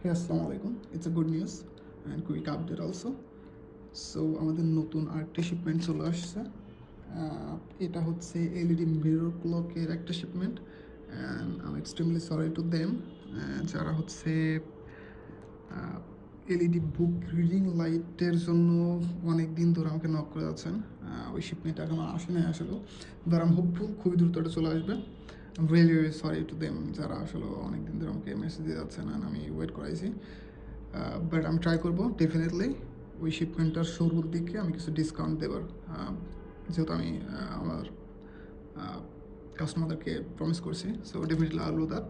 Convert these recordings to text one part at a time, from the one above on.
হে আসসালামু আলাইকুম it's a good news and quick update also so আমাদের নতুন আরেকটা শিপমেন্ট চলে আসছে। এটা হচ্ছে এলইডি মিরর ক্লকের একটা shipment and I extremely sorry to them যারা হচ্ছে এলইডি বুক রিডিং লাইটের জন্য অনেক দিন ধরে আমাকে নক করে যাচ্ছেন। ওই শিপমেন্ট এখনও আসে নাই আসলেও বাট আমি হোপফুল খুবই দ্রুত চলে আসবে। Really really sorry to them যারা আসলে অনেক দিন ধরে আমাকে মেসেজ দিয়ে যাচ্ছে না আমি ওয়েট করাইছি। বাট আমি ট্রাই করব ডেফিনেটলি ওই শিপমেন্টটার শুরুর দিকে আমি কিছু ডিসকাউন্ট দেবার। যেহেতু আমি আমার কাস্টমারদেরকে প্রমিস করছি so definitely all that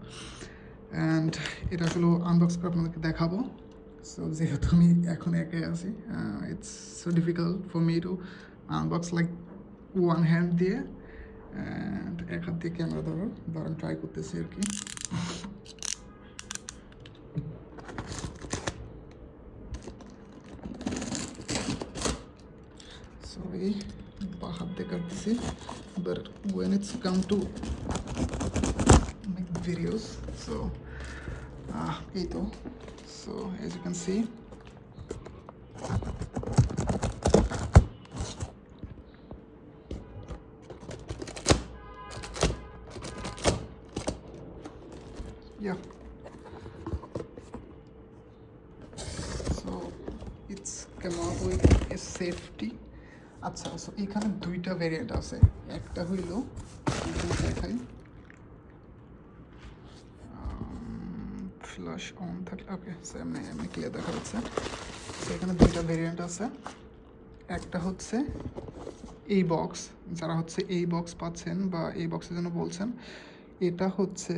and এটা আসলে আনবক্স করে আপনাদেরকে দেখাবো। সো যেহেতু আমি এখন একাই আছি it's so difficult for me to unbox like one hand দিয়ে। এক হাত দিয়ে ক্যামেরা ধরার ধরার ট্রাই করতেছি আর কি। সরি বা হাত দিয়ে কাটতেছি। But when it's come to so uh, এই তো। So as you can see yeah. So, it's come out with a safety. আচ্ছা সো এখানে দুইটা ভেরিয়েন্ট আছে। একটা হইল দেখাই। ফ্ল্যাশ অন থাকলে ওকে এমনি এমনি ক্লিয়ার দেখা যাচ্ছে। এখানে দুইটা ভেরিয়েন্ট আছে। একটা হচ্ছে এই বক্স যারা হচ্ছে এই বক্স পাচ্ছেন বা এই বক্সের জন্য বলছেন, এটা হচ্ছে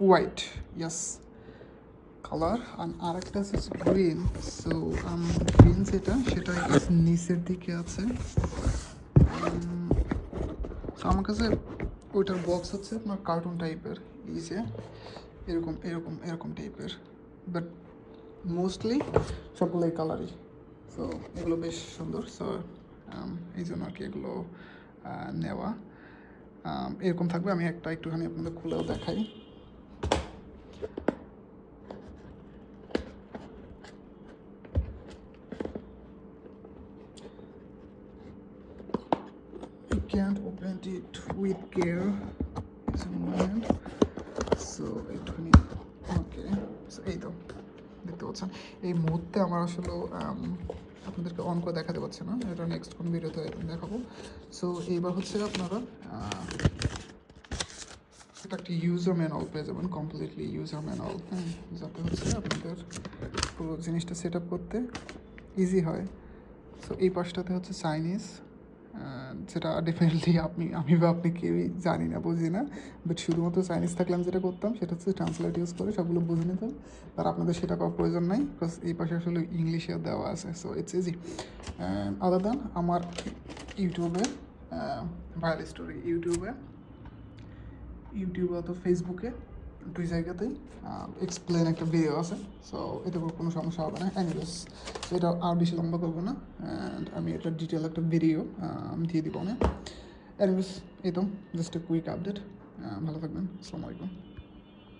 হোয়াইট ইয়াস কালার আর আরেকটা আছে গ্রিন সো গ্রিন যেটা সেটা নিচের দিকে আছে। তো আমার কাছে ওইটার বক্স হচ্ছে আপনার কার্টুন টাইপের এই যে এরকম এরকম এরকম টাইপের বাট মোস্টলি সবগুলো এই কালারই সো এগুলো বেশ সুন্দর। সো এই জন্য আর কি এগুলো নেওয়া। Um, এরকম থাকবে, আমি একটা একটুখানি আপনাদের খুলেও দেখাই can't open it with care. It's a moment. So, একটুখানি ওকে এই তো, দেখতে পাচ্ছেন এই মুহূর্তে আমার আসলে আপনাদেরকে অন করে দেখাতে পারছে না, এটা নেক্সট কোন ভিডিওতে দেখাবো। সো এইবার হচ্ছে আপনারা এটা একটা ইউজার ম্যানুয়াল পেয়ে যাবেন কমপ্লিটলি ইউজার ম্যানুয়াল হ্যাঁ? যাতে হচ্ছে আপনাদের পুরো জিনিসটা সেট করতে ইজি হয়। সো এই পাশটাতে হচ্ছে চাইনিজ যেটা ডেফিনেটলি আপনি, আমি বা আপনি কেউই জানি না, বুঝি না। বাট শুধুমাত্র চাইনিজ থাকলে আমি যেটা করতাম, সেটা হচ্ছে ট্রান্সলেট ইউজ করে সবগুলো বুঝে নিতাম। আর আপনাদের সেটা করার প্রয়োজন নাই বিকজ এই পাশে আসলে ইংলিশে দেওয়া আছে so it's easy other then আমার ইউটিউবে ভাইরাল স্টোরি ইউটিউবে ইউটিউবে অথবা ফেসবুকে দুই জায়গাতেই এক্সপ্লেন একটা ভিডিও আছে সো এতে কোনো সমস্যা হবে না। অ্যানিওয়েজ সো এটা আর বেশি লম্বা করব না অ্যান্ড আমি এটা ডিটেল একটা ভিডিও দিয়ে দিব না অ্যানিওয়েজ এই তো জাস্ট এ কুইক আপডেট ভালো থাকবেন, আসসালামু আলাইকুম।